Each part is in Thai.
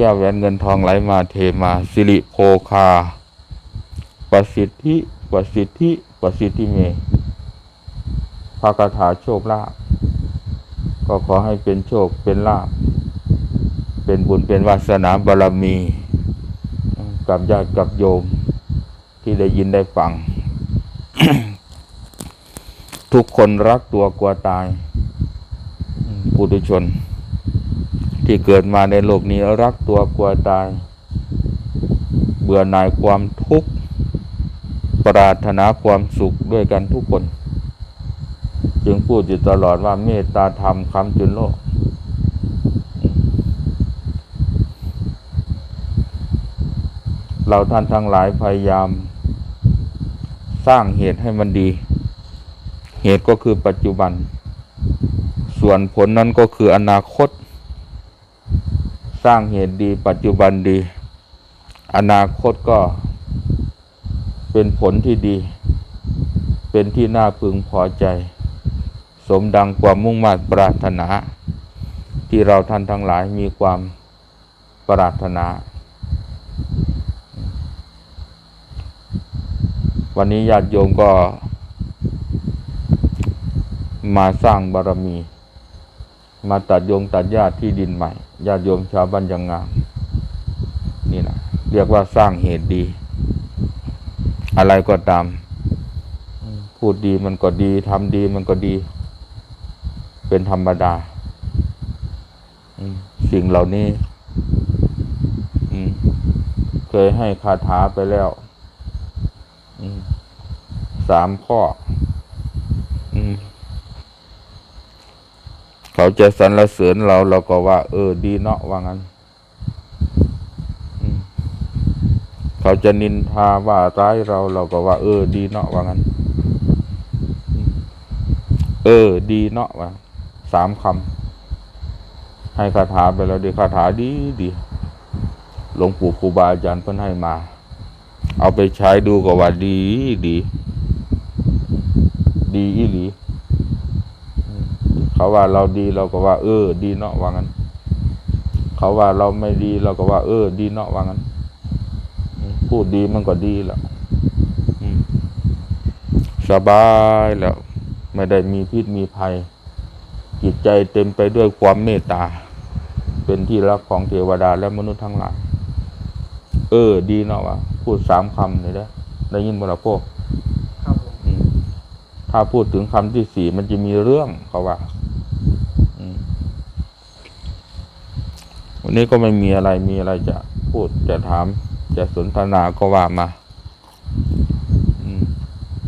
ก้วแหวนเงินทองไหลมาเทมาสิริโภคา ประสิทธิประสิทธิประสิทธิเมพระคาถาโชคลาภก็ขอให้เป็นโชคเป็นลาภเป็นบุญเป็นวาสนาบารมี กับญาติกับโยมที่ได้ยินได้ฟัง ทุกคนรักตัวกลัวตายปุถุชน ที่เกิดมาในโลกนี้รักตัวกลัวตาย เบื่อหน่ายความทุกข์ ปรารถนาความสุขด้วยกันทุกคน จึงพูดอยู่ตลอดว่าเมตตาธรรมคำจุนโลก เราท่านทั้งหลายพยายาม สร้างเหตุให้มันดี เหตุก็คือปัจจุบัน ส่วนผลนั้นก็คืออนาคต สร้างเหตุดีปัจจุบันดี อนาคตก็ เป็นผลที่ดี เป็นที่น่าพึงพอใจ สมดังความมุ่งมั่นปรารถนา ที่เราท่านทั้งหลายมีความปรารถนา วันนี้ญาติโยมก็มาสร้างบารมี มาตัดโยงตัดญาติที่ดินใหม่ญาติโยมชาวบ้านยังงามนี่นะเรียกว่าสร้างเหตุดี อะไรก็ตาม พูดดีมันก็ดีทำดีมันก็ดี เป็นธรรมดา สิ่งเหล่านี้เคยให้คาถาไปแล้วสามข้อม เขาจะสรรเสริญเราเราก็ว่า เออ ดีเนาะว่างั้นเขาจะนินทาว่าร้ายเราเราก็ว่า เออ ดีเนาะว่างั้น เออ ดีเนาะว่าสามคำให้คาถาไปแล้วดีคาถาดีดีหลวงปู่ครูบาอาจารย์เพิ่นให้มา เอาไปใช้ดูก็ว่าดีดี ดีอีหลี เขาว่าเราดีเราก็ว่า เออ ดีเนาะว่างั้น เขาว่าเราไม่ดีเราก็ว่า เออ ดีเนาะว่างั้นอืมพูดดีมันก็ดีแล้วอืมสบายแล้ว ไม่ได้มีพิษมีภัย จิตใจเต็มไปด้วยความเมตตา เป็นที่รักของเทวดาและมนุษย์ทั้งหลาย เออ ดีเนาะวะพูดสามคำเลยนะได้ยินบ่ล่ะพวกครับผมอืมถ้าพูดถึงคำที่สี่มันจะมีเรื่องเขาว่า อืม วันนี้ก็ไม่มีอะไรมีอะไรจะพูดจะถาม จะสนทนาก็ว่ามาอืม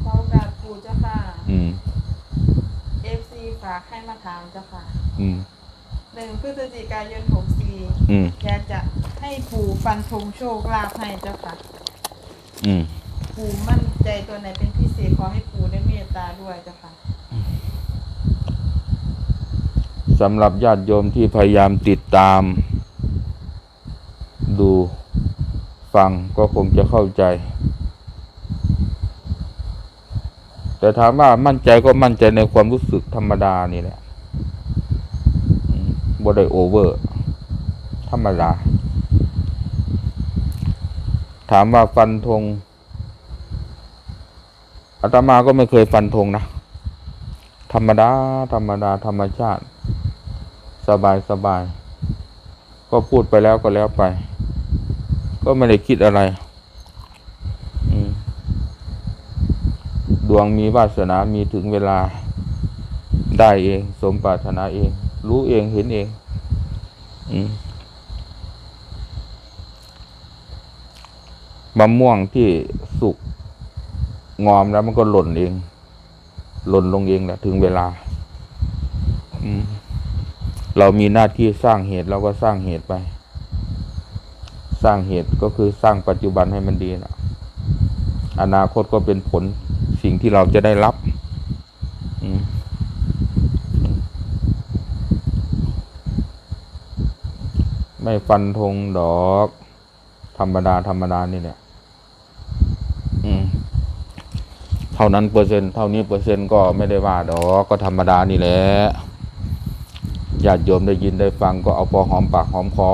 ขอโอกาสปู่เจ้าค่ะอืม FC ฝากให้มาถามเจ้าค่ะอืม หนึ่งพฤศจิกายนหกสี่อืม อยากจะให้ปู่ฟันธงโชคลาภให้เจ้าค่ะ อืม ปู่มั่นใจตัวไหนเป็นพิเศษขอให้ปู่ได้เมตตาด้วยเจ้าค่ะ สำหรับญาติโยมที่พยายามติดตาม ดูฟังก็คงจะเข้าใจ แต่ถามว่ามั่นใจก็มั่นใจในความรู้สึกธรรมดานี่แหละบ่ได้โอเวอร์ ธรรมดา ถามว่าฟันธงอาตมาก็ไม่เคยฟันธงนะ ธรรมดา ธรรมดา ธรรมชาติ สบายสบาย ก็พูดไปแล้วก็แล้วไป ก็ไม่ได้คิดอะไรดวงมีวาสนามีถึงเวลาได้เอง สมปรารถนาเอง รู้เองเห็นเองอมมะม่วงที่สุกงอมแล้วมันก็หล่นเอง หล่นลงเองแหละถึงเวลาเรามีหน้าที่สร้างเหตุเราก็สร้างเหตุไป สร้างเหตุก็คือสร้างปัจจุบันให้มันดีนะอนาคตก็เป็นผลสิ่งที่เราจะได้รับมไม่ฟันธงดอก ธรรมดา ธรรมดา นี่แหละอืมเท่านั้นเปอร์เซ็นต์เท่านี้เปอร์เซ็นต์ก็ไม่ได้ว่าดอกก็ธรรมดานี่แหละญาติโยมได้ยินได้ฟังก็เอาพอหอมปากหอมคอ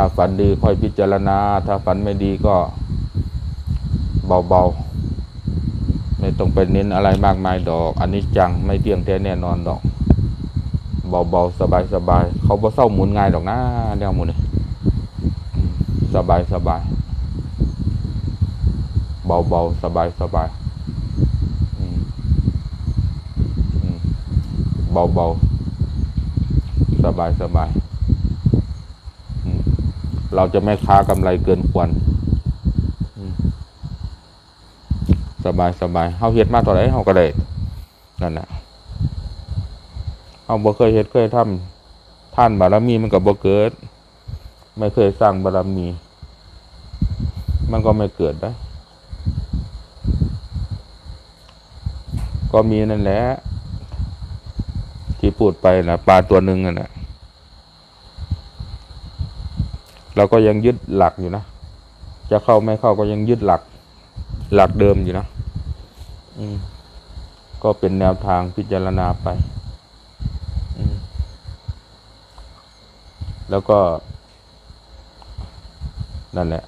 ถ้าฝันดีค่อยพิจารณา ถ้าฝันไม่ดีก็เบาๆ ไม่ต้องไปเน้นอะไรมากมายดอก อันนี้จังไม่เที่ยงแท้แน่นอนดอก เบาๆ สบายๆ เขาบ่เศร้าหมุนง่ายดอกนะแนวหมุนนี่อืมสบายสบายเบาๆ สบายสบายเบาๆ สบายสบาย เราจะไม่ค้ากำไรเกินควรสบายสบายเฮาเฮ็ดมาต่อไดเฮาก็ได้นั่นน่ะเอาบ่เคยเฮ็ดเคยทำท่านบารมีมันก็บ่เกิด ไม่เคยสร้างบารมี มันก็ไม่เกิดได้ก็มีนั่นแหละที่พูดไปนะปลาตัวหนึ่งน่ะ เราก็ยังยึดหลักอยู่นะ จะเข้าไม่เข้าก็ยังยึดหลัก หลักเดิมอยู่นะ อืม ก็เป็นแนวทางพิจารณาไป อืม แล้วก็ นั่นแหละ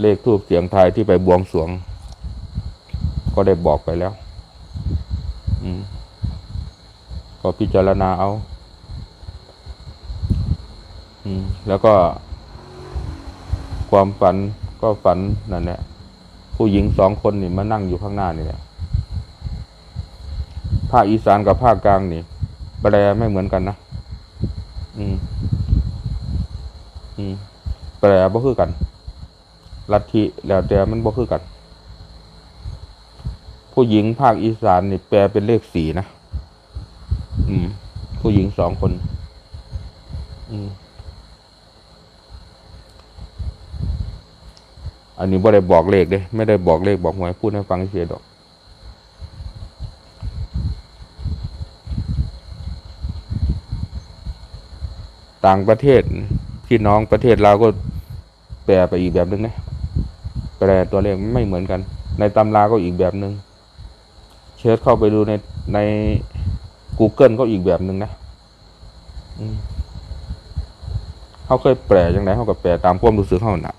เลขทูบเสียงไทยที่ไปบวงสรวง ก็ได้บอกไปแล้ว อืม ก็พิจารณาเอา แล้วก็ ความฝันก็ฝันนั่นแหละผู้หญิงสองคนนี่มานั่งอยู่ข้างหน้านี่แหละภาคอีสานกับภาคกลางนี่แปลไม่เหมือนกันนะอืม อืมแปลบ่คือกัน ลัทธิแล้วแต่มันบ่คือกัน ผู้หญิงภาคอีสานนี่แปลเป็นเลขสี่นะ อืม ผู้หญิงสองคน อืม อันนี้บ่ได้บอกเลขเด้ไม่ได้บอกเลขบอกหวยพูดให้ฟังเฉยดอก ต่างประเทศพี่น้องประเทศเราก็แปลไปอีกแบบนึงนะแปลตัวเลขไม่เหมือนกัน ในตำราก็อีกแบบนึงเชิญเข้าไปดูในใน Google ก็อีกแบบนึงนะเขาเคยแปลยังไงเขาก็แปลตามความรู้สึกเขาหนะ